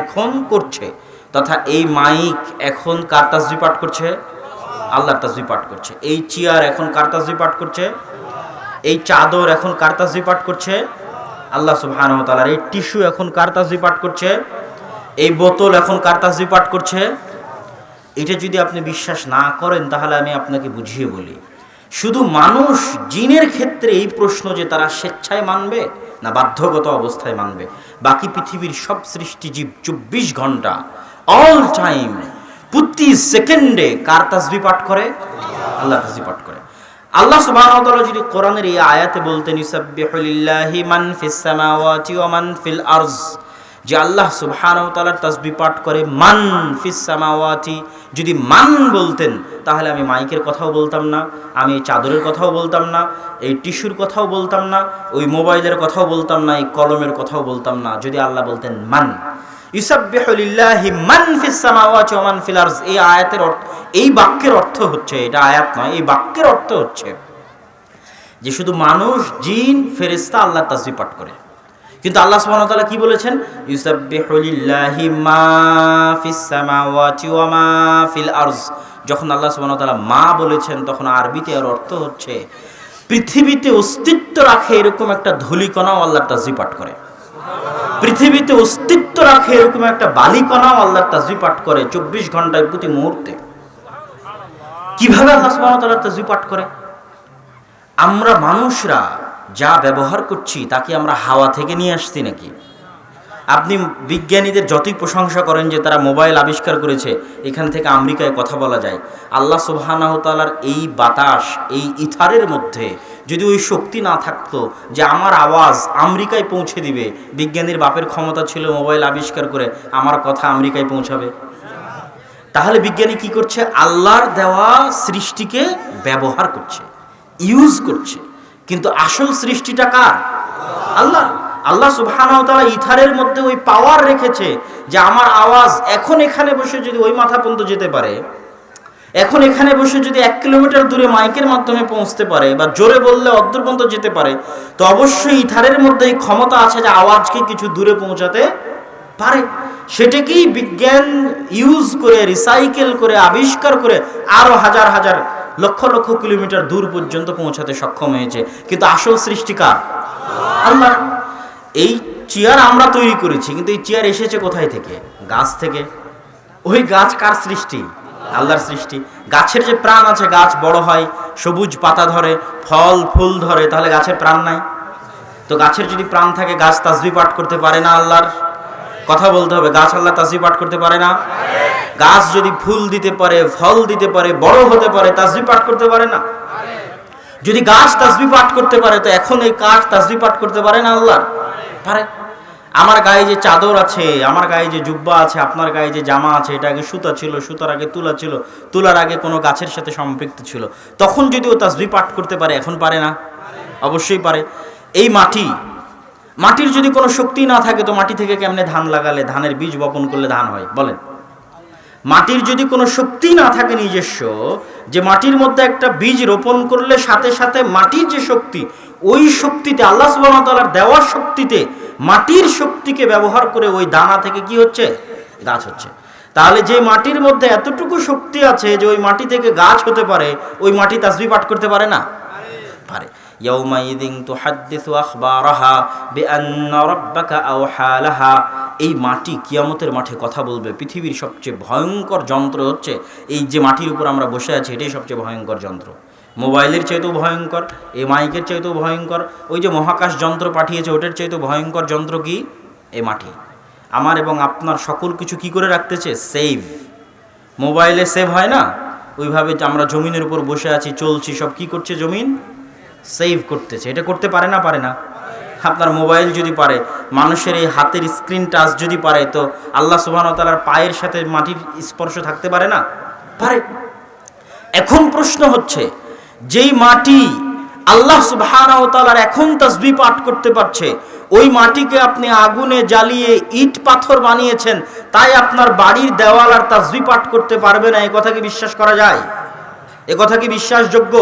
এখন করছে, তথা এই মাইক এখন কার তাসবি পাঠ করছে? আল্লাহর তাসবি পাঠ করছে। এই চেয়ার এখন কার তাসবি পাঠ করছে? এই চাদর এখন কার তাসবি পাঠ করছে? আল্লাহ সুবহানাহু এই টিস্যু এখন কার তাসবি পাঠ করছে? এই বোতল এখন কার তাসবি পাঠ করছে? এটা যদি আপনি বিশ্বাস না করেন, তাহলে আমি আপনাকে বুঝিয়ে বলি। শুধু মানুষ জিনের ক্ষেত্রে এই প্রশ্ন যে তারা স্বেচ্ছায় মানবে না বাধ্যগত অবস্থায় মানবে। বাকি পৃথিবীর সব সৃষ্টিজীব চব্বিশ ঘণ্টা অল টাইম প্রতি সেকেন্ডে কার তাসবি পাঠ করে? আল্লাহ তাসবি পাঠ করে। আল্লাহ সুবাহ যদি কোরআনের এই আয়াতে বলতেন, ইউসাব্বিহু লিল্লাহি মান ফিস সামাওয়াতি ওয়া মান ফিল আরজ যে আল্লাহ সুবহানাহু তাআলার তাসবিহ পাঠ করে, মান ফিস সামাওয়াতি যদি মান বলতেন, তাহলে আমি মাইকের কথাও বলতাম না, আমি এই চাদরের কথাও বলতাম না, এই টিস্যুর কথাও বলতাম না, ওই মোবাইলের কথাও বলতাম না, এই কলমের কথাও বলতাম না। যদি আল্লাহ বলতেন, মান ইউসাব্বিহু লিল্লাহি মান ফিস সামাওয়াতি ওয়া মান ফিল এই আয়াতের অর্থ, এই বাক্যের অর্থ হচ্ছে, এটা আয়াত নয়, এই বাক্যের অর্থ হচ্ছে যে শুধু মানুষ, জিন, ফেরেশতা আল্লাহর তাসবিহ পাঠ করে। কিন্তু আল্লাহ সুবহানাহু কি বলেছেন? ইউসাব্বিহু লিল্লাহি মা ফিস সামাওয়াতি ওয়া মা ফিল আরজ। যখন আল্লাহ সুবহানাহু মা বলেছেন, তখন আরবিতে এর অর্থ হচ্ছে, পৃথিবীতে অস্তিত্ব রাখে এরকম একটা ধূলিকণাও আল্লাহর তাসবিহ পাঠ করে। পৃথিবীতে অস্তিত্ব রাখে এরকম একটা বালিকণাও আল্লাহর তাসবিহ পাঠ করে চব্বিশ ঘন্টায় প্রতি মুহূর্তে। কীভাবে আল্লাহ সুবহানাহু তাআলা তাসবিহ পাঠ করে? আমরা মানুষরা যা ব্যবহার করছি, তাকে আমরা হাওয়া থেকে নিয়ে আসছি নাকি? আপনি বিজ্ঞানীদের যতই প্রশংসা করেন যে তারা মোবাইল আবিষ্কার করেছে, এখান থেকে আমেরিকায় কথা বলা যায়। আল্লাহ সুবহানাহু তাআলার এই বাতাস, এই ইথারের মধ্যে যদি ওই শক্তি না থাকতো যে আমার আওয়াজ আমেরিকায় পৌঁছে দিবে, বিজ্ঞানীর বাপের ক্ষমতা ছিল মোবাইল আবিষ্কার করে আমার কথা আমেরিকায় পৌঁছাবে। তাহলে বিজ্ঞানী কি করছে? আল্লাহর দেওয়া সৃষ্টিকে ব্যবহার করছে ইউজ করছে। কিন্তু আসল সৃষ্টিটা কার? আল্লাহ। আল্লাহ সুবহানাহু তাআলা ইথারের মধ্যে ওই পাওয়ার রেখেছে যে আমার আওয়াজ এখন এখানে বসে যদি ওই মাথা পর্যন্ত যেতে পারে, এখন এখানে বসে যদি এক কিলোমিটার দূরে মাইকের মাধ্যমে পৌঁছতে পারে বা জোরে বললে অদ্দূর পর্যন্ত যেতে পারে, তো অবশ্যই ইথারের মধ্যে এই ক্ষমতা আছে যে আওয়াজকে কিছু দূরে পৌঁছাতে পারে। সেটাকেই বিজ্ঞান ইউজ করে রিসাইকেল করে, আবিষ্কার করে আরও হাজার হাজার লক্ষ লক্ষ কিলোমিটার দূর পর্যন্ত পৌঁছাতে সক্ষম হয়েছে। কিন্তু আসল সৃষ্টিকার আল্লাহ। এই চেয়ার আমরা তৈরি করেছি, কিন্তু এই চেয়ার এসেছে কোথায় থেকে? গাছ থেকে। ওই গাছ কার সৃষ্টি? আল্লাহর সৃষ্টি। গাছের যে প্রাণ আছে, গাছ বড় হয়, সবুজ পাতা ধরে, ফল, ফুল ধরে, তাহলে গাছের প্রাণ নাই। তো গাছের যদি প্রাণ থাকে, গাছ তাসবি পাঠ করতে পারে না আল্লাহর? কথা বলতে হবে, গাছ আল্লাহ তাসবি পাঠ করতে পারে না? গাছ যদি ফুল দিতে পারে, ফল দিতে পারে, বড় হতে পারে তাসবি পাঠ করতে পারে না? যদি গাছ তাসবি পাঠ করতে পারে, তো এখন এই কাঠ তাসবি পাঠ করতে পারে না আল্লাহ? পারে। আমার গায়ে যে চাদর আছে, আমার গায়ে যে জুব্বা আছে, আপনার গায়ে যে জামা আছে, এটা আগে সুতা ছিল, সুতার আগে তুলা ছিল, তুলার আগে কোনো গাছের সাথে সম্পৃক্ত ছিল। তখন যদি ও তাসবি পাঠ করতে পারে, এখন পারে না? অবশ্যই পারে। এই মাটি, মাটির যদি কোনো শক্তি না থাকে, তো মাটি থেকে কেমনে ধান লাগালে? ধানের বীজ বপন করলে ধান হয়, বলেন। মাটির যদি কোনো শক্তি না থাকে নিজস্ব, যে মাটির মধ্যে একটা বীজ রোপণ করলে সাথে সাথে মাটির যে শক্তি, ওই শক্তিতে, আল্লাহ ওয়া দেওয়ার শক্তিতে মাটির শক্তিকে ব্যবহার করে ওই দানা থেকে কি হচ্ছে? গাছ হচ্ছে। তাহলে যে মাটির মধ্যে এতটুকু শক্তি আছে যে ওই মাটি থেকে গাছ হতে পারে, ওই মাটি তাসবিহ পাঠ করতে পারে না? এই মাটি কিয়ামতের মাঠে কথা বলবে। পৃথিবীর সবচেয়ে ভয়ঙ্কর যন্ত্র হচ্ছে এই যে মাটির উপর আমরা বসে আছি, এটাই সবচেয়ে ভয়ঙ্কর যন্ত্র। মোবাইলের চাইতেও ভয়ঙ্কর এই মাইকের চাইতেও ভয়ঙ্কর, ওই যে মহাকাশ যন্ত্র পাঠিয়েছে, ওটার চাইতেও ভয়ঙ্কর যন্ত্র কি? এই মাটি। আমার এবং আপনার সকল কিছু কি করে রাখতেছে? সেভ। মোবাইলে সেভ হয় না? ওইভাবে আমরা জমিনের উপর বসে আছি, চলছি, সব কি করছে জমিন? সেভ করতেছে। এটা করতে পারে না পারে না। আপনার মোবাইল যদি পারে, মানুষের এই হাতের স্ক্রিন টাচ যদি পারে, তো আল্লাহ ওয়া পায়ের সাথে মাটির স্পর্শ থাকতে পারে না? পারে। এখন প্রশ্ন হচ্ছে, যেই মাটি আল্লাহ তাআলার এখন তাসবিহ পাঠ করতে পারছে, ওই মাটিকে আপনি আগুনে জ্বালিয়ে ইট পাথর বানিয়েছেন, তাই আপনার বাড়ির দেওয়াল আর তাসবিহ পাঠ করতে পারবে না এই কথা কি বিশ্বাস করা যায়? এ কথা কি বিশ্বাসযোগ্য?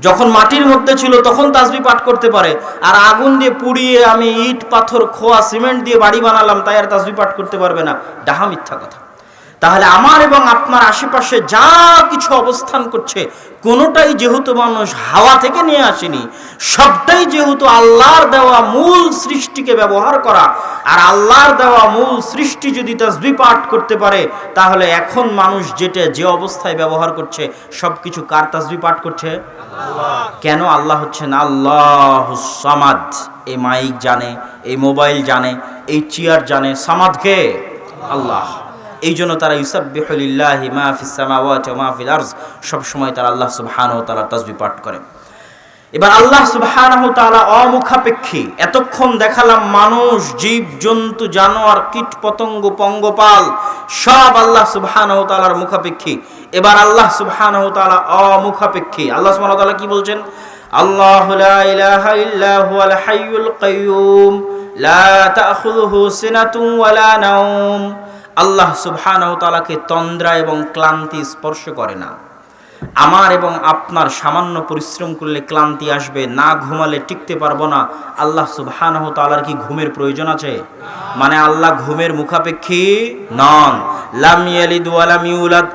যখন মাটির মধ্যে ছিল, তখন তাসবি পাঠ করতে পারে। আর আগুন দিয়ে পুড়িয়ে আমি ইট, পাথর, খোয়া, সিমেন্ট দিয়ে বাড়ি বানালাম, তাই আর তাসবি পাঠ করতে পারবে না। ডাহা মিথ্যা কথা। তাহলে আমার এবং আপনার আশেপাশে যা কিছু অবস্থান করছে কোনোটাই যেহেতু মানুষ হাওয়া থেকে নিয়ে আসেনি সবটাই যেহেতু আল্লাহর দেওয়া মূল সৃষ্টিকে ব্যবহার করা আর আল্লাহর দেওয়া মূল সৃষ্টি যদি তাসবি পাঠ করতে পারে তাহলে এখন মানুষ যেটা যে অবস্থায় ব্যবহার করছে সব কিছু কার তাসবি পাঠ করছে? কেন আল্লাহ হচ্ছেন আল্লাহ সামাদ? এই মাইক জানে এই মোবাইল জানে এই চেয়ার জানে সামাদকে আল্লাহ। এই জন্য তারা ইউসাবিহুলিল্লাহি মা ফিস সামাওয়াতি ওয়া মা ফিল সব সময় তারা আল্লাহ সুবহানাহু ওয়া তাআলার তাসবিহ পাঠ করে। এবার আল্লাহ সুবহানাহু ওয়া তাআলা অমুখাপেক্ষী, এতক্ষণ দেখালাম মানুষ, জীব, জন্তু, জানোয়ার, কীট, পতঙ্গ, পঙ্গপাল, সব আল্লাহ সুবহানাহু ওয়া তাআলার মুখাপেক্ষী। এবার আল্লাহ সুবহানাহু ওয়া তাআলা অমুখাপেক্ষী। আল্লাহ সুবহানাহু ওয়া তাআলা কি বলছেন? আল্লাহু ইলাহা ইল্লা হুয়াল হাইয়ুল কাইয়্যুম লা তাখুযুহু সিনাতুন ওয়ালা নাওম। আল্লাহ সুবহানাহু তাআলাকে তন্দ্রা এবং ক্লান্তি স্পর্শ করে না। আমার এবং আপনার সামান্য পরিশ্রম করলে ক্লান্তি আসবে, না ঘুমালে টিকতে পারব না। আল্লাহ সুবহানাহু তাআলার কি ঘুমের প্রয়োজন আছে? মানে আল্লাহ ঘুমের মুখাপেক্ষী নন। লাম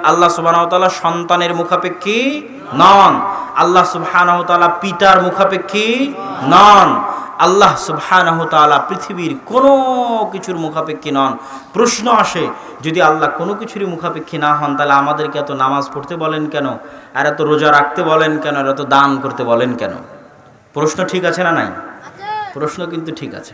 আল্লাহ সুবহানাহু সন্তানের মুখাপেক্ষী নন। আল্লাহ সুবহানাহু পিতার মুখাপেক্ষী নন। আল্লাহ সুবহানাহু তাআলা পৃথিবীর কোনো কিছুর মুখাপেক্ষী নন। প্রশ্ন আসে যদি আল্লাহ কোনো কিছুরই মুখাপেক্ষী না হন তাহলে আমাদেরকে এত নামাজ পড়তে বলেন কেন? আর এত রোজা রাখতে বলেন কেন? আর এত দান করতে বলেন কেন? প্রশ্ন ঠিক আছে না নাই? প্রশ্ন কিন্তু ঠিক আছে।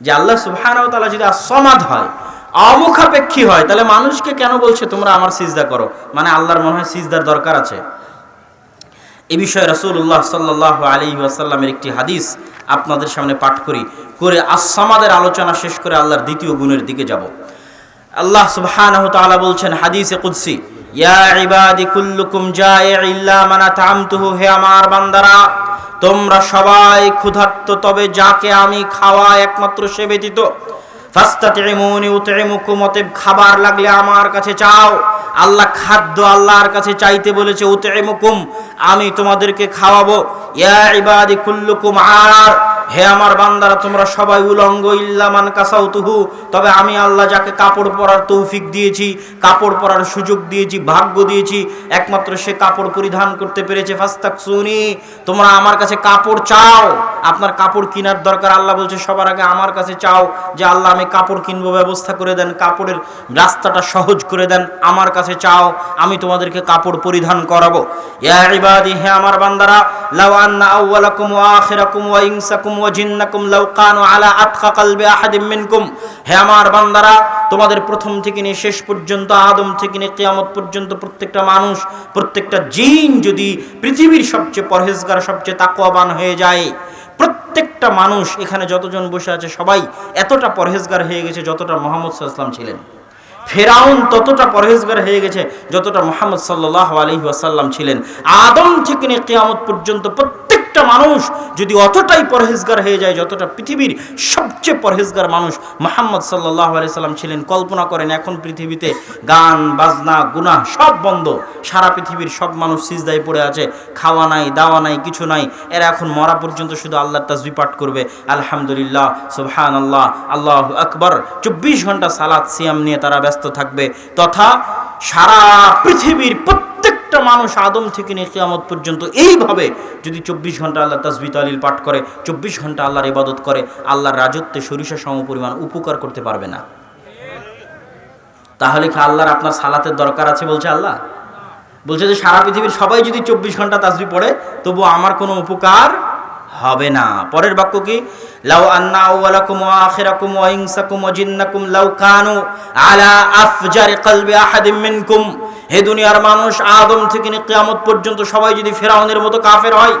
যে আল্লাহ সুবহানাহু তাআলা যদি আসমাদ হয় অমুখাপেক্ষী হয় তাহলে মানুষকে কেন বলছে তোমরা আমার সিজদা করো? মানে আল্লাহর মনে হয় সিজদার দরকার আছে। এ বিষয়ে রাসূলুল্লাহ সাল্লাহ আলী ওয়াসাল্লামের একটি হাদিস আপনাদের সামনে পাঠ করি। করে আসামাদের আলোচনা শেষ করে আল্লাহর দ্বিতীয় গুণের দিকে যাব। আল্লাহ সুবহানাহু বলছেন, হাদিসে কুদসি আমার বান্দারা, তোমরা সবাই ক্ষুধার্ত, তবে যাকে আমি খাওয়া একমাত্র সে ব্যতীত খাবার লাগলে আমার কাছে চাও। আল্লাহ খাদ্য আল্লাহর কাছে চাইতে বলেছে, উতইমুকুম, আমি তোমাদেরকে খাওয়াবো। ইয়া ইবাদি কুল্লুকুম আর হে আমার বান্দারা, তোমরা সবাই উলঙ্গ, ইল্লামান কাসাউতুহু। তবে আমি আল্লাহ যাকে কাপড় পরার তৌফিক দিয়েছি, কাপড় পরার সুযোগ দিয়েছি, ভাগ্য দিয়েছি, একমাত্র সে কাপড় পরিধান করতে পেরেছে। ফাস্তাক শুনি তোমরা আমার কাছে কাপড় চাও। আপনার কাপড় কেনার দরকার, আল্লাহ বলছে, সবার আগে আমার কাছে চাও যে আল্লাহ আমি কাপড় কিনবো, ব্যবস্থা করে দেন, কাপড়ের রাস্তাটা সহজ করে দেন, আমার কাছে চাও, আমি তোমাদেরকে কাপড় পরিধান করাবো। ইয়া হে আমার বান্দারা, লাউ আন্না আউওয়ালাকুম ওয়া আখিরাকুম ওয়া ইনসাকুম ওয়া জিন্নাকুম লাউ কানু আলা আতকা আহাদিম মিনকুম। হে আমার বান্দারা, তোমাদের প্রথম থেকে নিয়ে শেষ পর্যন্ত, আদম থেকে নিয়ে কিয়ামত পর্যন্ত প্রত্যেকটা মানুষ, প্রত্যেকটা জিন যদি পৃথিবীর সবচেয়ে পরহেজগার, সবচেয়ে তাকওয়াবান হয়ে যায়, প্রত্যেকটা মানুষ এখানে যতজন বসে আছে, সবাই এতটা পরহেজগার হয়ে গেছে যতটা মোহাম্মদ সাল্লাম ছিলেন। ফেরাউন ততটা পরহেজগার হয়ে গেছে যতটা মোহাম্মদ সাল্লাহ আলহি আসাল্লাম ছিলেন। আদম থেকে নিয়ে কেয়ামত পর্যন্ত প্রত্যেকটা মানুষ যদি অতটাই পরহেজগার হয়ে যায়, যতটা পৃথিবীর সবচেয়ে পরহেজগার মানুষ মোহাম্মদ সাল্লাহ সাল্লাম ছিলেন, কল্পনা করেন এখন পৃথিবীতে গান, বাজনা, গুনাহ সব বন্ধ। সারা পৃথিবীর সব মানুষ সিজদায় পড়ে আছে, খাওয়া নাই, দাওয়া নাই, কিছু নাই। এরা এখন মরা পর্যন্ত শুধু আল্লাহর তাজবি পাঠ করবে। আলহামদুলিল্লাহ সুবহান আল্লাহ আল্লাহ আকবর। চব্বিশ ঘণ্টা সালাদ সিয়াম নিয়ে তারা ব্যস্ত থাকবে। তথা সারা পৃথিবীর প্রত্যেকটা মানুষ আদম থেকে নিয়ে কিয়ামত পর্যন্ত এইভাবে যদি চব্বিশ ঘণ্টা আল্লাহ তাজবি তালিল পাঠ করে, চব্বিশ ঘণ্টা আল্লাহর ইবাদত করে, আল্লাহর রাজত্বে সরিষা সম পরিমাণ উপকার করতে পারবে না। তাহলে কি আল্লাহর আপনার সালাতের দরকার আছে বলছে আল্লাহ? বলছে যে সারা পৃথিবীর সবাই যদি চব্বিশ ঘণ্টা তাজবি পড়ে তবু আমার কোনো উপকার হবে না। পরের বাক্য কি? লাউ আন্না আউওয়ালাকুম ওয়া আখিরাকুম ওয়া ইনসাকুম ওয়া জিন্নাকুম লাউ কানু আলা আফজারি কলবি আহাদিম মিনকুম হে দুনিয়ার মানুষ, আদম থেকে কিয়ামত পর্যন্ত সবাই যদি ফেরাউনের মতো কাফের হয়,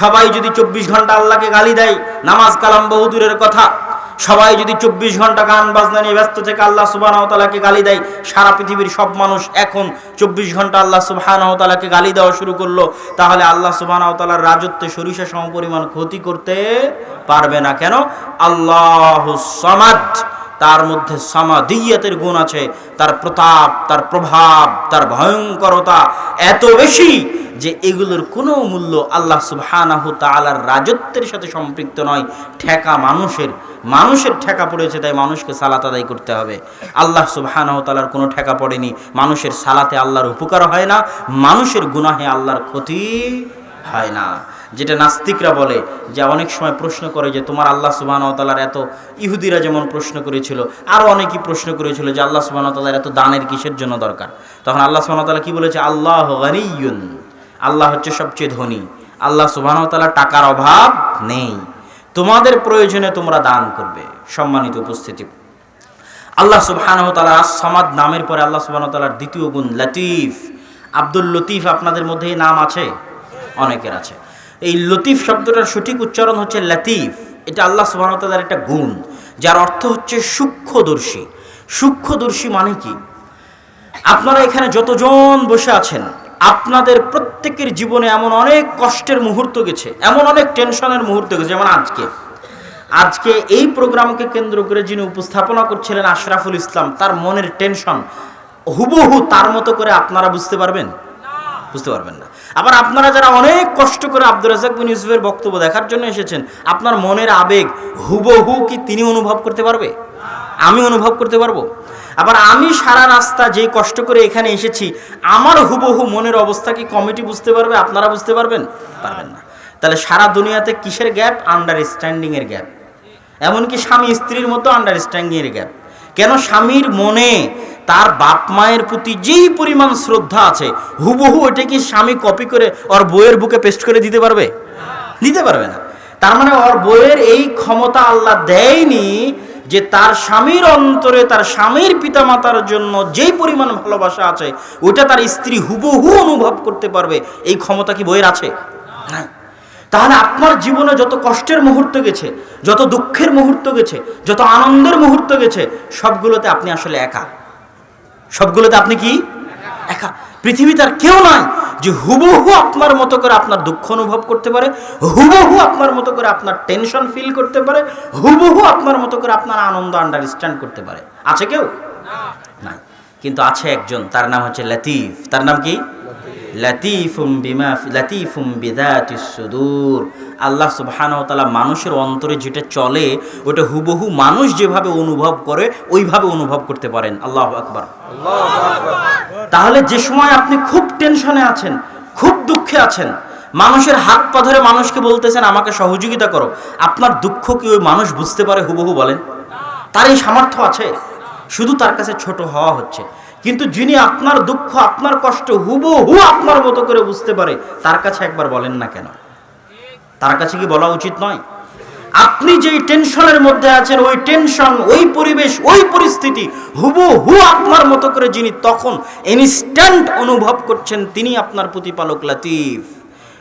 সবাই যদি চব্বিশ ঘণ্টা আল্লাহকে গালি দেয়, নামাজ কালাম বহুদূরের কথা, সবাই যদি চব্বিশ ঘণ্টা গান বাজনা নিয়ে ব্যস্ত থেকে আল্লাহ সুবাহতালাকে গালি দেয়, সারা পৃথিবীর সব মানুষ এখন চব্বিশ ঘণ্টা আল্লাহ সুবাহতালাকে গালি দেওয়া শুরু করল, তাহলে আল্লাহ সুবাহতালার রাজত্বে সরিষা সমপরিমাণ ক্ষতি করতে পারবে না। কেন? আল্লাহ সমাদ। তার মধ্যে সামাদিয়াতের গুণ আছে, তার প্রতাপ, তার প্রভাব, তার ভয়ঙ্করতা এত বেশি যে এগুলোর কোনো মূল্য আল্লাহ সুবহানাহু তাআলার রাজত্বের সাথে সম্পৃক্ত নয়, ঠেকা মানুষের মানুষের ঠেকা পড়েছে তাই মানুষকে সালাত আদায় করতে হবে। আল্লাহ সুবহানাহু তাআলার কোনো ঠেকা পড়েনি, মানুষের সালাতে আল্লাহর উপকার হয় না, মানুষের গুনাহে আল্লাহর ক্ষতি হয় না। যেটা নাস্তিকরা বলে, যে অনেক সময় প্রশ্ন করে যে তোমার আল্লাহ সুবহানাহু তাআলার এত ইহুদিরা যেমন প্রশ্ন করেছিল আরও অনেকেই প্রশ্ন করেছিল যে আল্লাহ সুবহানাহু তাআলার এত দানের কিসের জন্য দরকার। তখন আল্লাহ সুবহানাহু তাআলা কি বলেছে? আল্লাহ গনিয়ুন আল্লাহ হচ্ছে সবচেয়ে ধনী। আল্লাহ সুবহানাহু তাআলার টাকার অভাব নেই। তোমাদের প্রয়োজনে তোমরা দান করবে। সম্মানিত উপস্থিতি। আল্লাহ সুবহানাহু তাআলা সমাদ নামের পরে আল্লাহ সুবহানাহু তাআলার দ্বিতীয় গুণ, লতিফ। আব্দুল লতিফ আপনাদের মধ্যে নাম আছে? অনেকের আছে। এই লতিফ শব্দটার সঠিক উচ্চারণ হচ্ছে লতিফ। এটা আল্লাহ সুবহানাহু তাআলার একটা গুণ, যার অর্থ হচ্ছে সূক্ষ্মদর্শী। সূক্ষ্মদর্শী মানে কি? আপনারা এখানে যতজন বসে আছেন, আপনাদের প্রত্যেকের জীবনে এমন অনেক কষ্টের মুহূর্ত গেছে, এমন অনেক টেনশনের মুহূর্ত গেছে, যেমন আজকে। আজকে এই প্রোগ্রামকে কেন্দ্র করে যিনি উপস্থাপনা করছিলেন আশরাফুল ইসলাম, তার মনের টেনশন হুবহু তার মতো করে আপনারা বুঝতে পারবেন। বুঝতে পারবেন না। আবার আপনারা যারা অনেক কষ্ট করে আব্দুর রাজাক বিন ইউসুফের বক্তব্য দেখার জন্য এসেছেন, আপনার মনের আবেগ হুবহু কি তিনি অনুভব করতে পারবে? আমি অনুভব করতে পারব? আবার আমি সারা রাস্তা যে কষ্ট করে এখানে এসেছি, আমার হুবহু মনের অবস্থা কি কমিটি বুঝতে পারবে? আপনারা বুঝতে পারবেন? পারবেন না। তাহলে সারা দুনিয়াতে কিসের গ্যাপ? আন্ডারস্ট্যান্ডিং এর গ্যাপ। এমনকি স্বামী স্ত্রীর মতো আন্ডারস্ট্যান্ডিং এর গ্যাপ। কেন স্বামীর মনে তার বাপ মায়ের প্রতি যেই পরিমাণ শ্রদ্ধা আছে, হুবহু এটা কি স্বামী কপি করে ওর বইয়ের বুকে পেস্ট করে দিতে পারবে? দিতে পারবে না। তার মানে ওর বইয়ের এই ক্ষমতা আল্লাহ দেয়নি যে তার স্বামীর অন্তরে, তার স্বামীর পিতামাতার জন্য যেই পরিমাণ ভালোবাসা আছে ওটা তার স্ত্রী হুবহু অনুভব করতে পারবে। এই ক্ষমতা কি বইয়ের আছে? নাই। তাহলে আপনার জীবনে যত কষ্টের মুহূর্ত গেছে যত দুঃখের মুহূর্ত গেছে যত আনন্দের মুহূর্ত গেছে সবগুলোতে আপনি আসলে একা। সবগুলোতে আপনি কি? একা। পৃথিবীতে আর কেউ নাই যে হুবহু আপনার মতো করে আপনার দুঃখ অনুভব করতে পারে হুবহু আপনার মতো করে আপনার টেনশন ফিল করতে পারে হুবহু আপনার মতো করে আপনার আনন্দ আন্ডারস্ট্যান্ড করতে পারে। আছে কেউ? নাই। কিন্তু আছে একজন তার নাম হচ্ছে লতিফ। তার নাম কি? লাতিফুম সুদূর। আল্লাহ মানুষের অন্তরে যেটা চলে, ওটা হুবহু মানুষ যেভাবে অনুভব করে, ওইভাবে অনুভব করতে পারেন। আল্লাহু তাহলে যে সময় আপনি খুব টেনশনে আছেন, খুব দুঃখে আছেন, মানুষের হাত পা ধরে মানুষকে বলতেছেন, আমাকে সহযোগিতা করো। আপনার দুঃখ কি ওই মানুষ বুঝতে পারে হুবহু বলেন? তার এই সামর্থ্য আছে? শুধু তার কাছে ছোট হওয়া হচ্ছে। কিন্তু যিনি আপনার দুঃখ, আপনার কষ্ট হুবহু আপনার মতো করে বুঝতে পারে, তার কাছে একবার বলেন না কেন? তার কাছে কি বলা উচিত নয়? আপনি যেই টেনশনের মধ্যে আছেন, ওই টেনশন, ওই পরিবেশ, ওই পরিস্থিতি হুবহু আপনার মতো করে যিনি তখন ইনস্ট্যান্ট অনুভব করছেন, তিনি আপনার প্রতিপালক লাতিফ।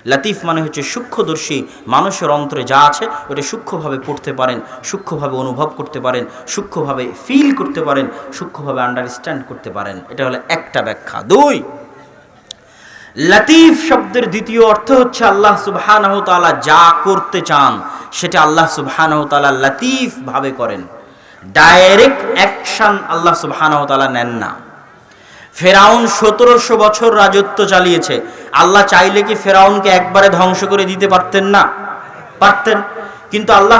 লাতিফ মানে হচ্ছে সূক্ষ্মদর্শী, মানুষের অন্তরে যা আছে ওটা সূক্ষ্মভাবে পড়তে পারেন, সূক্ষ্মভাবে অনুভব করতে পারেন, সূক্ষ্মভাবে ফিল করতে পারেন, সূক্ষ্মভাবে আন্ডারস্ট্যান্ড করতে পারেন। এটা হলো একটা ব্যাখ্যা। দুই, লতিফ শব্দের দ্বিতীয় অর্থ হচ্ছে আল্লাহ সুবহানাহু তাআলা যা করতে চান, সেটা আল্লাহ সুবহানাহু তাআলা লতিফ ভাবে করেন। ডাইরেক্ট অ্যাকশন আল্লাহ সুবহানাহু তাআলা নেন না। ফেরাউন সতেরোশো বছর রাজত্ব চালিয়েছে। আল্লাহ চাইলে কি ফেরাউনকে একবারে ধ্বংস করে দিতে পারতেন না? পারতেন। কিন্তু আল্লাহ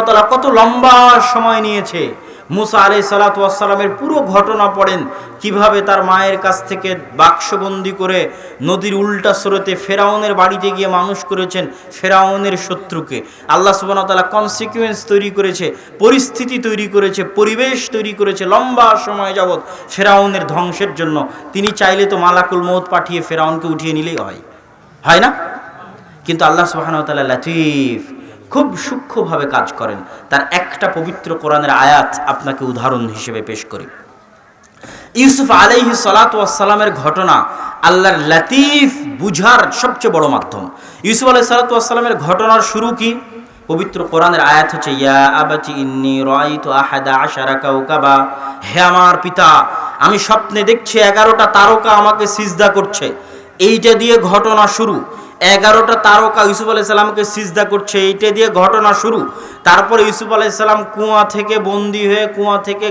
তাআলা কত লম্বা সময় নিয়েছে। মুসা আলাই সালাতামের পুরো ঘটনা পড়েন, কীভাবে তার মায়ের কাছ থেকে বাক্সবন্দি করে নদীর উল্টা স্রোতে ফেরাউনের বাড়িতে গিয়ে মানুষ করেছেন ফেরাউনের শত্রুকে। আল্লাহ সুবাহ তালা কনসিকুয়েন্স তৈরি করেছে, পরিস্থিতি তৈরি করেছে, পরিবেশ তৈরি করেছে লম্বা সময় যাবৎ ফেরাউনের ধ্বংসের জন্য। তিনি চাইলে তো মালাকুল মত পাঠিয়ে ফেরাউনকে উঠিয়ে নিলেই হয়। হয় না? কিন্তু আল্লাহ সুবাহ তালা লাতিফ খুব সূক্ষ্মভাবে কাজ করেন। তার একটা পবিত্র কোরআনের আয়াত আপনাকে উদাহরণ হিসেবে পেশ করি। ইউসুফ আলাইহি সালাতামের ঘটনা আল্লাহর লাতিফ বুঝার সবচেয়ে বড় মাধ্যম। ইউসুফ আলাই সালাতামের ঘটনার শুরু কি? পবিত্র কোরআনের আয়াত হচ্ছে, ইয়া আবাতি ইন্নি রাইতু আহাদা আশারা কাউকাবা হে আমার পিতা, আমি স্বপ্নে দেখছি এগারোটা তারকা আমাকে সিজদা করছে। এইটা দিয়ে ঘটনা শুরু। এগারোটা তারকা ইউসুফ আলাইসাল্লামকে সিজদা করছে, এইটা দিয়ে ঘটনা শুরু। তারপর ইউসুফ আলাইসাল্লাম কুয়া থেকে বন্দি হয়ে, কুয়া থেকে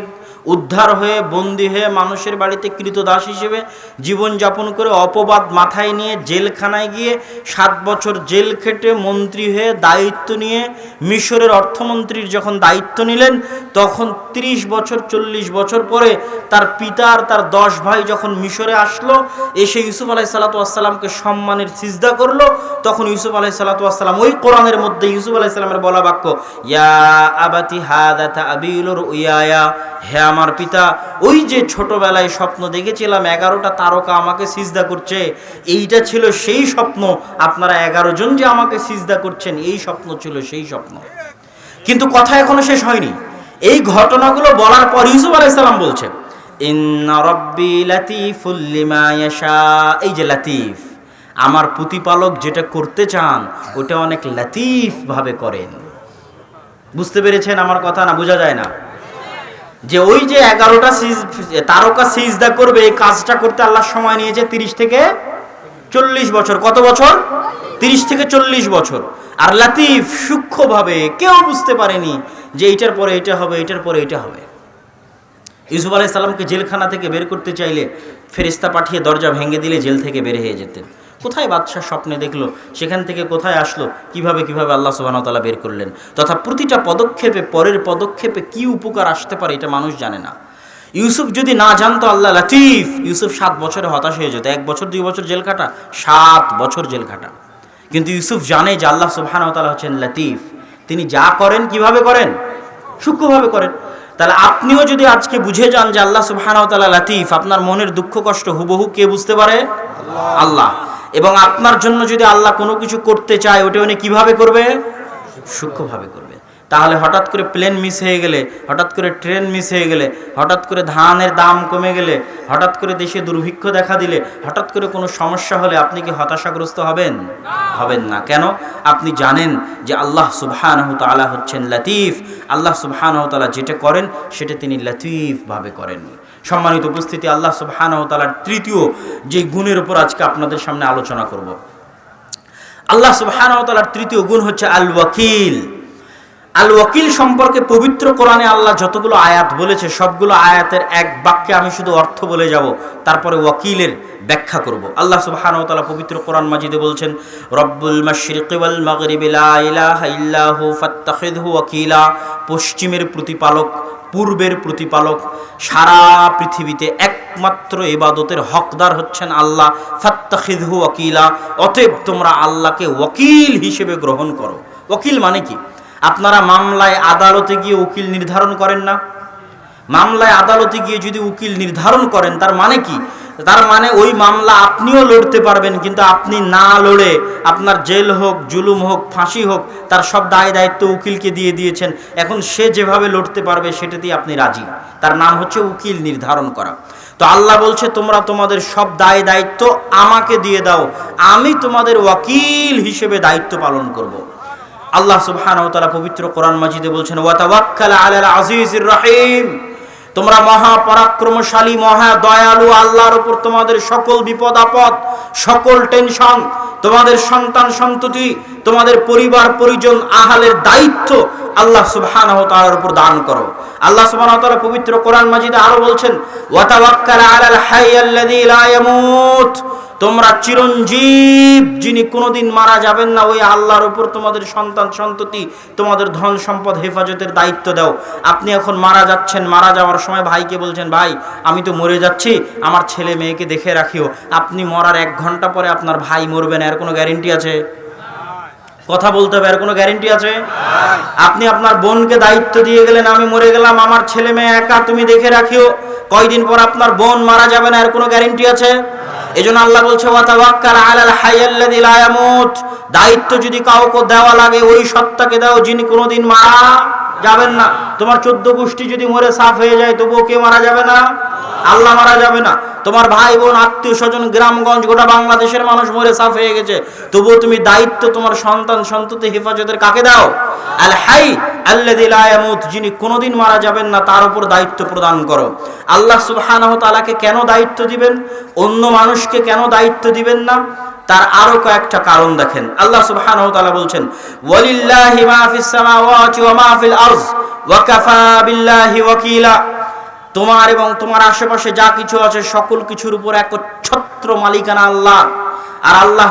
উদ্ধার হয়ে বন্দি হয়ে মানুষের বাড়িতে কৃতদাস হিসেবে জীবনযাপন করে অপবাদ মাথায় নিয়ে জেলখানায় গিয়ে সাত বছর জেল খেটে মন্ত্রী হয়ে দায়িত্ব নিয়ে মিশরের অর্থমন্ত্রীর যখন দায়িত্ব নিলেন, তখন ৩০ বছর, চল্লিশ বছর পরে তার পিতা আর তার দশ ভাই যখন মিশরে আসলো, এসে ইউসুফ আলাই সালাতামকে সম্মানের সিজদা করল, তখন ইউসুফ আলাই সালাতাম ওই কোরআনের মধ্যে ইউসুফ আলাই সালামের বলা বাক্য, ইয়া আবাতি হাদাতা আবিলুর উইয়া হে আমার পিতা, ওই যে ছোটবেলায় স্বপ্ন দেখেছিলাম, এগারোটা তারকা আমাকে সিজদা করছে, এইটা ছিল সেই স্বপ্ন। আপনারা এগারো জন যে আমাকে সিজদা করছেন, এই স্বপ্ন ছিল সেই স্বপ্ন। কিন্তু কথা এখনও শেষ হয়নি। এই ঘটনাগুলো বলার পর ইউসুফ আলাইসাল্লাম ইয়াশা। এই যে লাতিফ, আমার প্রতিপালক যেটা করতে চান, ওটা অনেক লাতিফ ভাবে করেন। বুঝতে পেরেছেন আমার কথা না? বোঝা যায় না। যে ওই যে এগারোটা তারকা সিজদা করবে, এই কাজটা করতে আল্লাহ সময় নিয়েছে তিরিশ থেকে চল্লিশ বছর। কত বছর? তিরিশ থেকে চল্লিশ বছর। আর লাতিফ সূক্ষ্মভাবে কেউ বুঝতে পারেনি যে এইটার পরে এটা হবে, এটার পরে এটা হবে। ইউসুফ আলাইহিস সালামকে জেলখানা থেকে বের করতে চাইলে ফেরিস্তা পাঠিয়ে দরজা ভেঙে দিলে জেল থেকে বের হয়ে যেতেন। কোথায় বাদশাহ স্বপ্নে দেখল? সেখান থেকে কোথায় আসলো? কীভাবে কীভাবে আল্লাহ ওয়া বের করলেন? তথা প্রতিটা পদক্ষেপে, পরের পদক্ষেপে কি উপকার আসতে পারে এটা মানুষ জানে না। ইউসুফ যদি না জানতো, আল্লাহ লাতিফ! ইউসুফ সাত বছরে হতাশ হয়ে যেত। এক বছর, দুই বছর জেল কাটা, সাত বছর জেল কাটা। কিন্তু ইউসুফ জানে যে আল্লাহ সুবহানাহু ওয়া হচ্ছেন লাতিফ। তিনি যা করেন, কীভাবে করেন? সূক্ষ্মভাবে করেন। তাহলে আপনিও যদি আজকে বুঝে যান যে আল্লাহ সুবহানাহু ওয়া লাতিফ, আপনার মনের দুঃখ, কষ্ট হুবহু কে বুঝতে পারে? আল্লাহ। এবং আপনার জন্য যদি আল্লাহ কোনো কিছু করতে চায়, ওটা উনি কীভাবে করবে? সূক্ষ্মভাবে করবে। তাহলে হঠাৎ করে প্লেন মিস হয়ে গেলে, হঠাৎ করে ট্রেন মিস হয়ে গেলে, হঠাৎ করে ধানের দাম কমে গেলে, হঠাৎ করে দেশে দুর্ভিক্ষ দেখা দিলে, হঠাৎ করে কোনো সমস্যা হলে আপনি কি হতাশাগ্রস্ত হবেন? হবেন না। কেন? আপনি জানেন যে আল্লাহ সুবহানাহু তাআলা হচ্ছেন লতিফ। আল্লাহ সুবহানাহু তাআলা যেটা করেন, সেটা তিনি লতিফভাবে করেন। সম্মানিত উপস্থিতি, আল্লাহ সুবহানাহু তাআলার তৃতীয় যে গুণের উপর আজকে আপনাদের সামনে আলোচনা করব। আল্লাহ সুবহানাহু তাআলার তৃতীয় গুণ হচ্ছে আল ওয়াকিল আল ওয়াকিল সম্পর্কে পবিত্র কোরআনে আল্লাহ যতগুলো আয়াত বলেছে, সবগুলো আয়াতের এক বাক্যে আমি শুধু অর্থ বলে যাব। তারপরে ওয়াকিলের ব্যাখ্যা করব। আল্লাহ সুবহানাহু ওয়া তাআলা পবিত্র কোরআন মাজিদে বলছেন, রব্বুল মাশরিকি ওয়াল মাগরিবি, লা ইলাহা ইল্লাহু ফাত্তাখিযহু ওয়াকিলা। পশ্চিমের প্রতিপালক, পূর্বের প্রতিপালক, সারা পৃথিবীতে একমাত্র ইবাদতের হকদার হচ্ছেন আল্লাহ, ফাত্তাখিযহু ওয়াকিলা। অতএব তোমরা আল্লাহকে ওয়াকিল হিসেবে গ্রহণ করো। ওয়াকিল মানে কি? আপনারা মামলায় আদালতে গিয়ে উকিল নির্ধারণ করেন না? মামলায় আদালতে গিয়ে যদি উকিল নির্ধারণ করেন, তার মানে কি? তার মানে ওই মামলা আপনিও লড়তে পারবেন, কিন্তু আপনি না লড়ে আপনার জেল হোক, জুলুম হোক, ফাঁসি হোক, তার সব দায় দায়িত্ব উকিলকে দিয়ে দিয়েছেন। এখন সে যেভাবে লড়তে পারবে সেটাতেই আপনি রাজি। তার নাম হচ্ছে উকিল নির্ধারণ করা। তো আল্লাহ বলছে, তোমরা তোমাদের সব দায় দায়িত্ব আমাকে দিয়ে দাও। আমি তোমাদের ওয়াকিল হিসেবে দায়িত্ব পালন করব। আল্লাহ সুবহানাহু ওয়া তাআলা পবিত্র কোরআন মাজিদে বলছেন ওয়া তাওয়াক্কাল আলাল আজিজির রহিম। তোমরা মহা পরাক্রমশালী, মহা দয়ালু, আল্লাহর উপর তোমাদের সকল বিপদ, আপদ, সকল টেনশন, তোমাদের সন্তান সন্ততি, তোমাদের পরিবার, পরিজন, আহালের দায়িত্ব আল্লাহ সুবহানাহু তাআলার উপর দান করো। আল্লাহ সুবহানাহু তাআলা পবিত্র কোরআন মাজিদে আরও বলছেন, ওয়া তাওয়াক্কাল আলাল হাইয়াল্লাযী লা ইয়ামুত। তোমরা চিরঞ্জীব, যিনি কোনোদিন মারা যাবেন না, ওই আল্লাহর উপর তোমাদের সন্তান সন্ততি, তোমাদের ধন সম্পদ হেফাজতের দায়িত্ব দাও। আপনি এখন মারা যাচ্ছেন, মারা যাওয়ার সময় ভাইকে বলছেন, ভাই, আমি তো মরে যাচ্ছি, আমার ছেলে মেয়েকে দেখে রাখিও। আপনি মরার এক ঘণ্টা পরে আপনার ভাই মরবে না, এর কোনো গ্যারেন্টি আছে? কথা বলতে হবে, এর কোনো গ্যারেন্টি আছে? আপনি আপনার বোনকে দায়িত্ব দিয়ে গেলেন, আমি মরে গেলাম, আমার ছেলে মেয়ে একা, তুমি দেখে রাখিও। কয়দিন পর আপনার বোন মারা যাবে না, এর কোনো গ্যারেন্টি আছে? এজন্য আল্লাহ বলছে দায়িত্ব যদি কাউকে দেওয়া লাগে, ওই সত্তাকে দাও, যিনি কোনোদিন মারা যাবেন না। তোমার চোদ্দ গোষ্ঠী যদি মরে সাফ হয়ে যায়, তবুও কে মারা যাবে না? আল্লাহ মারা যাবে না। তোমার ভাই, বোন, আত্মীয় স্বজন, গ্রামগঞ্জ, গোটা বাংলাদেশের মানুষ মরে সাফ হয়ে গেছে। তবুও তুমি দায়িত্ব তোমার সন্তান সন্ততি হেফাজতের কাকে দাও? আল হাই যিনি কোনোদিন মারা যাবেন না, তার উপর দায়িত্ব প্রদান করো। আল্লাহ তাআলাকে কেন দায়িত্ব দিবেন? অন্য মানুষকে কেন দায়িত্ব দিবেন না? তার আরও কয়েকটা কারণ দেখেন। আল্লাহ সুবহানাহু বলছেন, ওয়ালিল্লাহি সামাওয়াতি ওয়া ওয়াকাফা বিল্লাহি ওয়াকিলা। তোমার এবং তোমার আশেপাশে যা কিছু আছে, সকল কিছুর উপর একচ্ছত্র মালিকানা আল্লাহ। আর আল্লাহ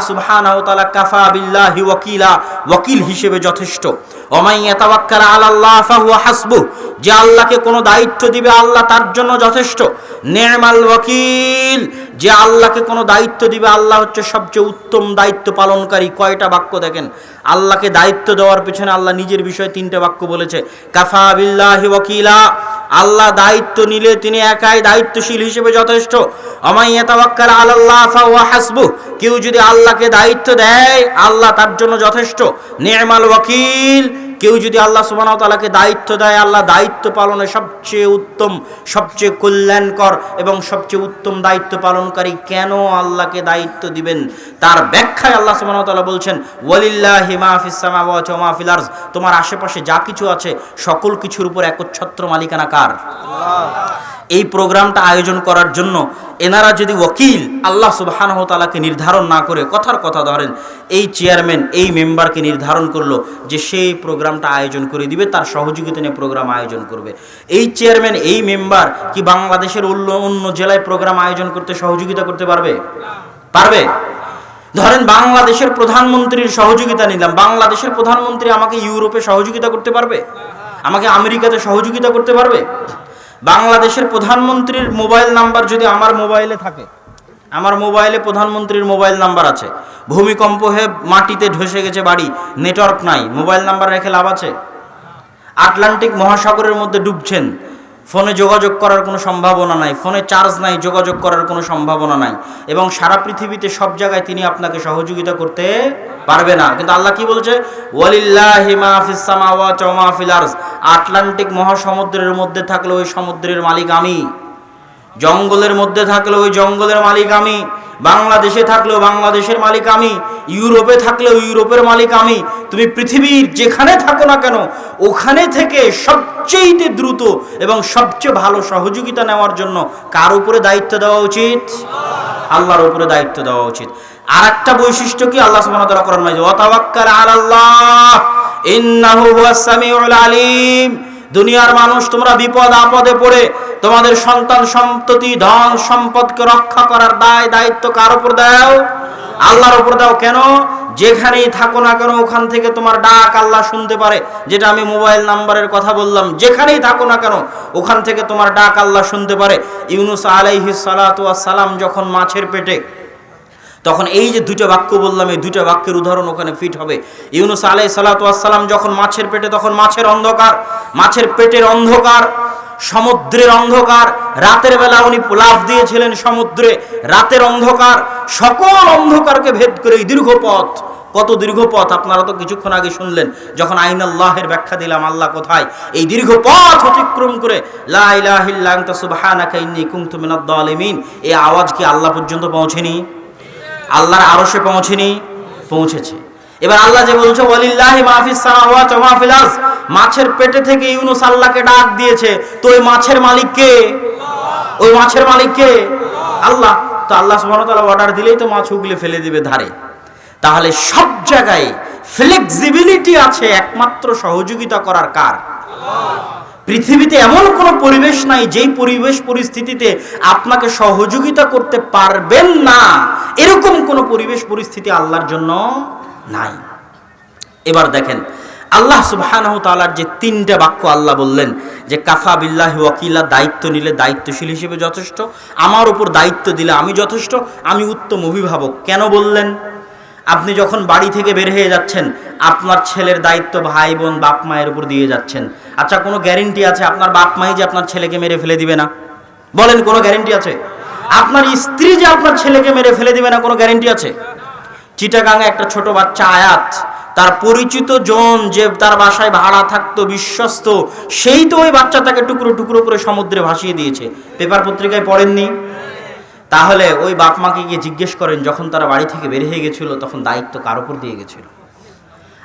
তাআলা কাফা বিল্লাহি ওয়াকিলা, ওয়াকিল হিসেবে যথেষ্ট। ওমাই ইয়াতাওয়াক্কাল আলাল্লাহ ফাহুয়া হাসবুহ, যে আল্লাহকে কোনো দায়িত্ব দিবে, আল্লাহ তার জন্য যথেষ্ট। নেমাল ওয়াকিল, যে আল্লাহকে কোনো দায়িত্ব দিবে, আল্লাহ হচ্ছে সবচেয়ে উত্তম দায়িত্ব পালনকারী। কয়টা বাক্য দেখেন? আল্লাহকে দায়িত্ব দেওয়ার পেছনে আল্লাহ নিজের বিষয়ে তিনটে বাক্য বলেছে, কাফা বিল্লাহি ওয়াকিলা আল্লাহ দায়িত্ব নিলে তিনি একাই দায়িত্বশীল হিসেবে যথেষ্ট। আমাইয়া তাওয়াক্কাল আলাল্লাহ ফাওয়া হাসবু। কেউ যদি আল্লাহকে দায়িত্ব দেয়, আল্লাহ তার জন্য যথেষ্ট। নেমাল ওয়াকিল। কেউ যদি আল্লাহ সুবহানাহু তালাকে দায়িত্ব দেয়, আল্লাহ দায়িত্ব পালনে সবচেয়ে উত্তম, সবচেয়ে কল্যাণকর এবং সবচেয়ে উত্তম দায়িত্ব পালনকারী কেন আল্লাহকে দায়িত্ব দিবেন? তার ব্যাখ্যায় আল্লাহ সুবহানাহু তালা বলছেন, ওয়ালিল্লাহ মা ফিস সামাওয়াতি ওয়া মা ফিল আরজ। তোমার আশেপাশে যা কিছু আছে, সকল কিছুর উপর একচ্ছত্র মালিকানা কার? এই প্রোগ্রামটা আয়োজন করার জন্য এনারা যদি ওকিল, আল্লাহ সুবহানাহু ওয়া নির্ধারণ না করে, কথার কথা ধরেন, এই চেয়ারম্যান, এই মেম্বারকে নির্ধারণ করল যে সেই প্রোগ্রামটা আয়োজন করে দিবে, তার সহযোগিতা নিয়ে প্রোগ্রাম আয়োজন করবে। এই চেয়ারম্যান, এই মেম্বার কি বাংলাদেশের অন্য অন্য জেলায় প্রোগ্রাম আয়োজন করতে সহযোগিতা করতে পারবে? পারবে? ধরেন বাংলাদেশের প্রধানমন্ত্রীর সহযোগিতা নিলাম, বাংলাদেশের প্রধানমন্ত্রী আমাকে ইউরোপে সহযোগিতা করতে পারবে? আমাকে আমেরিকাতে সহযোগিতা করতে পারবে? বাংলাদেশের প্রধানমন্ত্রীর মোবাইল নাম্বার যদি আমার মোবাইলে থাকে, আমার মোবাইলে প্রধানমন্ত্রীর মোবাইল নাম্বার আছে। ভূমিকম্প হয়ে মাটিতে ঢসে গেছে বাড়ি, নেটওয়ার্ক নাই, মোবাইল নাম্বার রেখে লাভ আছে? আটলান্টিক মহাসাগরের মধ্যে ডুবছেন ফোনে যোগাযোগ করার কোনো সম্ভাবনা নাই, ফোনে চার্জ নাই, যোগাযোগ করার কোনো সম্ভাবনা নাই এবং সারা পৃথিবীতে সব জায়গায় তিনি আপনাকে সহযোগিতা করতে পারবে না। কিন্তু আল্লাহ কি বলছে? আটলান্টিক মহাসমুদ্রের মধ্যে থাকলে ওই সমুদ্রের মালিক আমি। জঙ্গলের মধ্যে থাকলে ওই জঙ্গলের মালিক আমি, বাংলাদেশে থাকলেও বাংলাদেশের মালিক আমি, ইউরোপে থাকলেও ইউরোপের মালিক আমি, তুমি পৃথিবীর যেখানে থাকো না কেন, ওখানে থেকে সবচেয়ে দ্রুত এবং সবচেয়ে ভালো সহযোগিতা নেওয়ার জন্য কার উপরে দায়িত্ব দেওয়া উচিত? আল্লাহর উপরে দায়িত্ব দেওয়া উচিত। আর একটা বৈশিষ্ট্য কি? আল্লাহ সুবহানাহু ওয়া তাআলা কোরআন ওয়াতাওয়াক্কাল আলাল্লাহ, ইন্নাহু হুয়াস সামিউল আলিম। দুনিয়ার মানুষ তোমরা বিপদ আপদে পড়ে, তোমাদের সন্তান সন্ততি, ধন সম্পদকে রক্ষা করার দায়, দায়িত্ব কার উপর দাও? আল্লাহর উপর দাও। কেন? যেখানেই থাকো না কেন, ওখান থেকে তোমার ডাক আল্লাহ শুনতে পারে। যেটা আমি মোবাইল নাম্বারের কথা বললাম, যেখানেই থাকো না কেন, ওখান থেকে তোমার ডাক আল্লাহ শুনতে পারে। ইউনুস আলাইহিস সালাম যখন মাছের পেটে তখন এই যে দুটো বাক্য বললাম, এই দুটো বাক্যের উদাহরণ ওখানে ফিট হবে। ইউনুস আলাই সালাতাম যখন মাছের পেটে, তখন মাছের অন্ধকার, মাছের পেটের অন্ধকার, সমুদ্রের অন্ধকার, রাতের বেলা উনি লাফ দিয়েছিলেন সমুদ্রে, রাতের অন্ধকার, সকল অন্ধকারকে ভেদ করে এই দীর্ঘ পথ। কত দীর্ঘ পথ, আপনারা তো কিছুক্ষণ আগে শুনলেন, যখন আইন আল্লাহের ব্যাখ্যা দিলাম, আল্লাহ কোথায়? এই দীর্ঘ পথ অতিক্রম করে, লা ইলাহা ইল্লা আনতা সুবহানাকা ইন্নী কুনতু মিনাদ জালিমিন এই আওয়াজ কি আল্লাহ পর্যন্ত পৌঁছেনি? আল্লাহর আরশে পৌঁছেনি, পৌঁছেছে। এবার আল্লাহ যে বলছে, ওয়ালিল্লাহি মাহফিস সামাওয়াতি ওয়া মাছের পেটে থেকে ইউনুস আল্লাহকে ডাক দিয়েছে, তো ওই মাছের মালিক কে? ওই মাছের মালিক কে? আল্লাহ। তো আল্লাহ সুবহানাহু তাআলা অর্ডার দিলেই তো মাছ উগলে ফেলে দিবে ধারে। তাহলে সব জায়গায় ফ্লেক্সিবিলিটি আছে একমাত্র সহযোগিতা করার কার? পৃথিবীতে এমন কোনো পরিবেশ নাই যেই পরিবেশ পরিস্থিতিতে আপনাকে সহযোগিতা করতে পারবেন না। এরকম কোনো পরিবেশ পরিস্থিতি আল্লাহর জন্য নাই। এবার দেখেন, আল্লাহ সুবহানাহু তাআলার যে তিনটা বাক্য আল্লাহ বললেন যে, কাফা বিল্লাহি ওয়াকিলা দায়িত্ব নিলে দায়িত্বশীল হিসেবে যথেষ্ট। আমার উপর দায়িত্ব দিলে আমি যথেষ্ট। আমি উত্তম অভিভাবক। কেন বললেন? আপনি যখন বাড়ি থেকে বের হয়ে যাচ্ছেন, আপনার ছেলের দায়িত্ব ভাই বোন বাপ মায়ের উপর দিয়ে যাচ্ছেন। আচ্ছা কোনো গ্যারেন্টি আছে? আপনার বাপ মাই যে আপনার ছেলেকে মেরে ফেলে দিবে না? বলেন, কোনো গ্যারেন্টি আছে? আপনার স্ত্রী যে আপনার ছেলেকে মেরে ফেলে দিবে না, কোনো গ্যারেন্টি আছে? চিটাগাঙে একটা ছোট বাচ্চা আয়াত, তার পরিচিত জন যে তার বাসায় ভাড়া থাকতো, বিশ্বস্ত, সেই তো ওই বাচ্চাটাকে টুকরো টুকরো করে সমুদ্রে ভাসিয়ে দিয়েছে। পেপার পত্রিকায় পড়েননি? তাহলে ওই বাপ মাকে গিয়ে জিজ্ঞেস করেন, যখন তারা বাড়ি থেকে বের হয়ে গেছিল, তখন দায়িত্ব কার উপর দিয়ে গেছিল?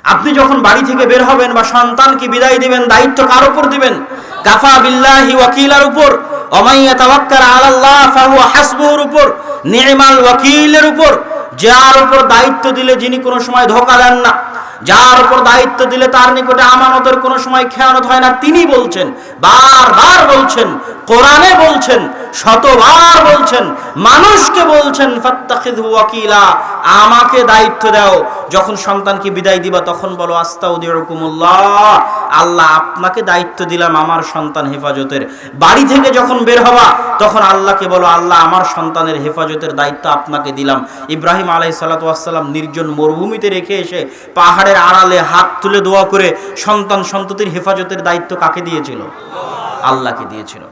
আপনি যখন বাড়ি থেকে বের হবেন বা সন্তানকে বিদায় দিবেন, দায়িত্ব কার উপর দিবেন? কাফা বিল্লাহি ওয়াকিলার উপর অমাইয়া তাওয়াক্কাল আলাল্লাহ ফাহুয়া হাসবুর উপর নি'মাল ওয়াকিলের উপর। যার উপর দায়িত্ব দিলে যিনি কোনো সময় ধোকা দেন না। যার উপর দায়িত্ব দিলে তার নিকটে আমানতের কোনো সময় খেয়ানত হয় না। তিনি বলছেন, বারবার বলছেন, কোরআনে বলছেন, শতবার বলছেন, মানুষকে বলছেন ওয়াকিলা, আমাকে দায়িত্ব দাও। যখন সন্তানকে বিদায় দিবা, তখন বলো, আস্তাউদিউকুমুল্লাহ, আল্লাহ আপনাকে দায়িত্ব দিলাম আমার সন্তান হেফাজতের। বাড়ি থেকে যখন বের হওয়া তখন আল্লাহকে বলো, আল্লাহ আমার সন্তানের হেফাজতের দায়িত্ব আপনাকে দিলাম। ইব্রাহিম আলাই সালাতাম নির্জন মরুভূমিতে রেখে এসে পাহাড়ের আড়ালে হাত তুলে দোয়া করে সন্তান সন্ততির হেফাজতের দায়িত্ব কাকে দিয়েছিল? আল্লাহকে দিয়েছিল।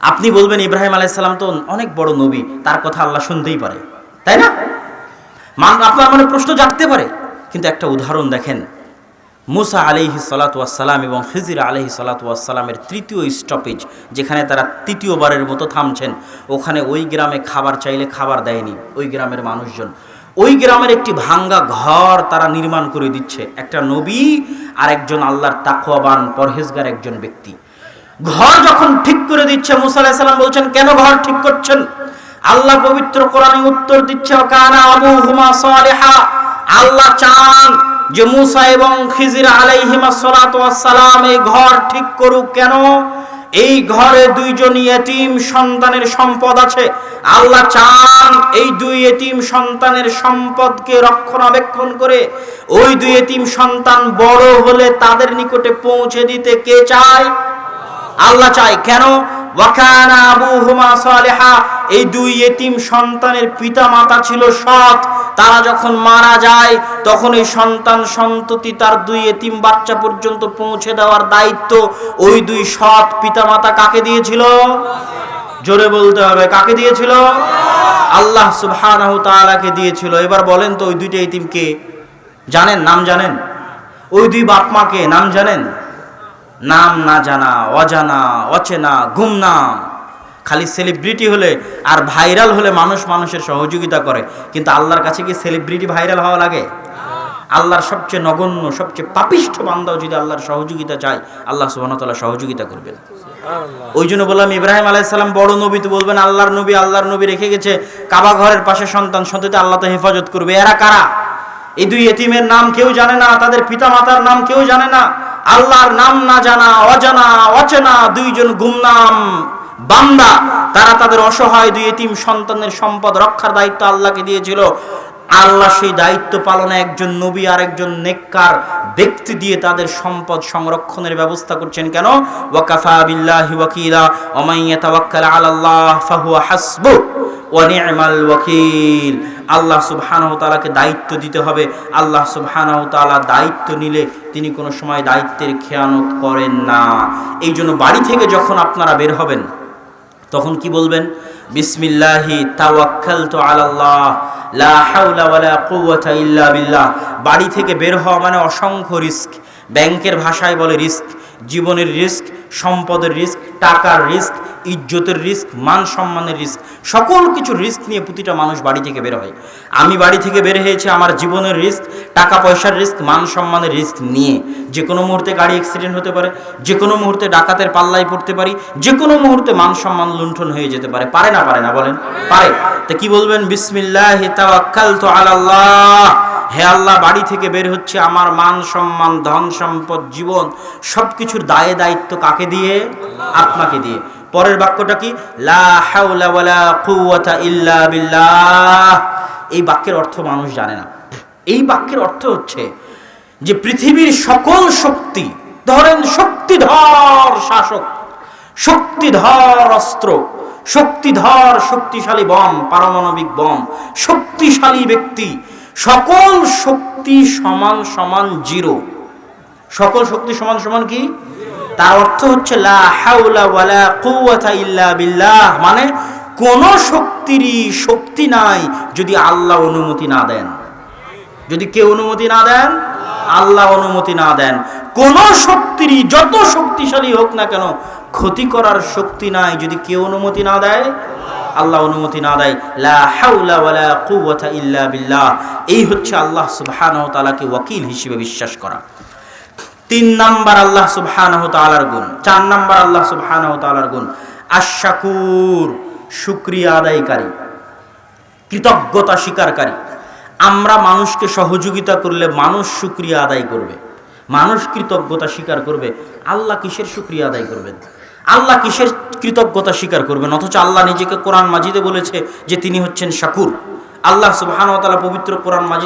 আপনি বলবেন, ইব্রাহিম আলাইসাল্লাম তো অনেক বড় নবী, তার কথা আল্লাহ শুনতেই পারে। তাই না? মান, আপনার মনে প্রশ্ন জাগতে পারে। কিন্তু একটা উদাহরণ দেখেন। মুসা আলিহি সালাতাম এবং খিজির আলহি সালাতামের তৃতীয় স্টপেজ, যেখানে তারা তৃতীয়বারের মতো থামছেন, ওখানে ওই গ্রামে খাবার চাইলে খাবার দেয়নি, ওই গ্রামের মানুষজন। ওই গ্রামের একটি ভাঙ্গা ঘর তারা নির্মাণ করে দিচ্ছে। একটা নবী আর একজন আল্লাহর তাকওয়াবান, পরহেজগার একজন ব্যক্তি। ঘর যখন ঠিক করে দিচ্ছে, মুসা বলছেন, কেন ঘর ঠিক করছেন? আল্লাহ পবিত্র কোরআনে উত্তর দিচ্ছে আল্লাহ চান যে মুসা এবং খিজির আলাইহিমা সালাম এই ঘর ঠিক করুক। কেন? এই ঘরে দুইজন এতিম সন্তানের সম্পদ আছে। আল্লাহ চান এই দুই এতিম সন্তানের সম্পদকে রক্ষণাবেক্ষণ করে ওই দুই এতিম সন্তান বড় হলে তাদের নিকটে পৌঁছে দিতে কে চায়? আল্লাহ চায়। কেন? ওয়াকানা আবুহুমা সালেহা, এই দুই এতিম সন্তানের পিতা মাতা ছিল সৎ। তারা যখন মারা যায়, তখন এই সন্তান সন্ততি তার দুই এতিম বাচ্চা পর্যন্ত পৌঁছে দেওয়ার দায়িত্ব। ওই দুই সৎ পিতা মাতা কাকে দিয়েছিল? জোরে বলতে হবে, কাকে দিয়েছিল? আল্লাহ সুবহানাহু তাআলাকে দিয়েছিল। এবার বলেন তো, ওই দুইটা এতিমকে জানেন, নাম জানেন? ওই দুই বাপ মাকে নাম জানেন? নাম না জানা অজানা অচেনা গুমনাম খালি সেলিব্রিটি হলে আর ভাইরাল হলে মানুষ মানুষের সহযোগিতা করে। কিন্তু আল্লাহর কাছে কি সেলিব্রিটি ভাইরাল হওয়া লাগে? আল্লাহর সবচেয়ে নগণ্য সবচেয়ে পাপিষ্ঠ বান্দাও যদি আল্লাহর সহযোগিতা চায় আল্লাহ সুবাহতাল্লাহ সহযোগিতা করবেন। ওই জন্য বললাম ইব্রাহিম আলাইসাল্লাম বড় নবী তো বলবেন আল্লাহর নবী আল্লাহর নবী রেখে গেছে কাবা ঘরের পাশে সন্তান সন্ততি আল্লাহ তো হেফাজত করবে। এরা কারা? এই দুই এতিমের নাম কেউ জানে না তাদের পিতা মাতার নাম কেউ জানে না। আল্লাহর নাম না জানা, অজানা, অচেনা দুইজন গুমনাম বান্দা, তারা তাদের অসহায় দুই এতিম সন্তানের সম্পদ রক্ষার দায়িত্ব আল্লাহকে দিয়েছিল। আল্লাহ সেই দায়িত্ব পালনে একজন নবী আর একজন নেককার ব্যক্তি দিয়ে তাদের সম্পদ সংরক্ষণের ব্যবস্থা করছেন কেন? ওয়াকাফা বিল্লাহি ওয়াকিলা ওমাইয়া তাওয়াক্কাল আলাল্লাহ, ফাহুয়া হাসবু ওয়ানি'মাল ওয়াকিল। আল্লাহ সুবহানাহু দায়িত্ব দিতে হবে। আল্লাহ সুবহানাহু দায়িত্ব নিলে তিনি কোনো সময় দায়িত্বের খেয়ানত করেন না। এই জন্য বাড়ি থেকে যখন আপনারা বের হবেন, তখন কি বলবেন? বিসমিল্লাহি তাওয়াক্কালতু আলাল্লাহ, লা হাওলা ওয়ালা কুওয়াতা ইল্লা বিল্লাহ। বাড়ি থেকে বের হওয়া মানে অসংখ্য রিস্ক। ব্যাংকের ভাষায় বলে রিস্ক, জীবনের রিস্ক, সম্পদের রিস্ক, টাকার রিস্ক, ইজ্জতের রিস্ক, মান সম্মানের রিস্ক, সকল কিছু রিস্ক নিয়ে প্রতিটা মানুষ বাড়ি থেকে বের হয়। আমি বাড়ি থেকে বের হয়েছে আমার জীবনের রিস্ক, টাকা পয়সার রিস্ক, মান সম্মানের রিস্ক নিয়ে। যে কোনো মুহূর্তে গাড়ি অ্যাক্সিডেন্ট হতে পারে, যে কোনো মুহূর্তে ডাকাতের পাল্লায় পড়তে পারি, যে কোনো মুহূর্তে মান সম্মান লুণ্ঠন হয়ে যেতে পারে। পারে না পারে না, বলেন? পারে। তা কি বলবেন? বিসমিল্লাহ তাওয়াক্কালতু আলাল্লাহ। হে আল্লাহ, বাড়ি থেকে বের হচ্ছে আমার মান সম্মান, ধন সম্পদ, জীবন সব কিছুর দায়ে দায়িত্ব কাকে দিয়ে? আপনাকে দিয়ে। পরের বাক্যটা কি? লা ইল্লা এই বাক্যের অর্থ মানুষ জানে না। এই বাক্যের অর্থ হচ্ছে যে পৃথিবীর সকল শক্তি, ধরেন শক্তিধর শাসক, শক্তিধর অস্ত্র, শক্তিধর শক্তিশালী বম পারমাণবিক বম শক্তিশালী ব্যক্তি সকল শক্তি সমান সমান জিরো। সকল শক্তি সমান সমান কি? তার অর্থ হচ্ছে লা বিল্লাহ মানে কোন শক্তিরই শক্তি নাই যদি আল্লাহ অনুমতি না দেন। যদি কেউ অনুমতি না দেন, আল্লাহ অনুমতি না দেন। কোন শক্তিরই যত শক্তিশালী হোক না কেন, ক্ষতি করার শক্তি নাই যদি কেউ অনুমতি না দেয় আল্লাহ অনুমতি না দেয় এই হচ্ছে আল্লাহ সুবহানাহু ওয়াকিল হিসেবে বিশ্বাস করা। তিন নাম্বার আল্লাহ সুবহানাহু গুণ, চার নাম্বার আল্লাহ সুবহানাহু গুণ, আশ-শাকুর, শুকরিয়া আদায়কারী, কৃতজ্ঞতা স্বীকারকারী। আমরা মানুষকে সহযোগিতা করলে মানুষ শুক্রিয়া আদায় করবে, মানুষ কৃতজ্ঞতা স্বীকার করবে, আল্লাহ কিসের শুক্রিয়া আদায় করবেন? আল্লাহ কিসের কৃতজ্ঞতা স্বীকার করবেন? অথচ আল্লাহ নিজেকে কোরআন মাজিদে বলেছে যে তিনি হচ্ছেন শাকুর। আল্লাহ সুবাহ পবিত্র কোরআন মাজিদ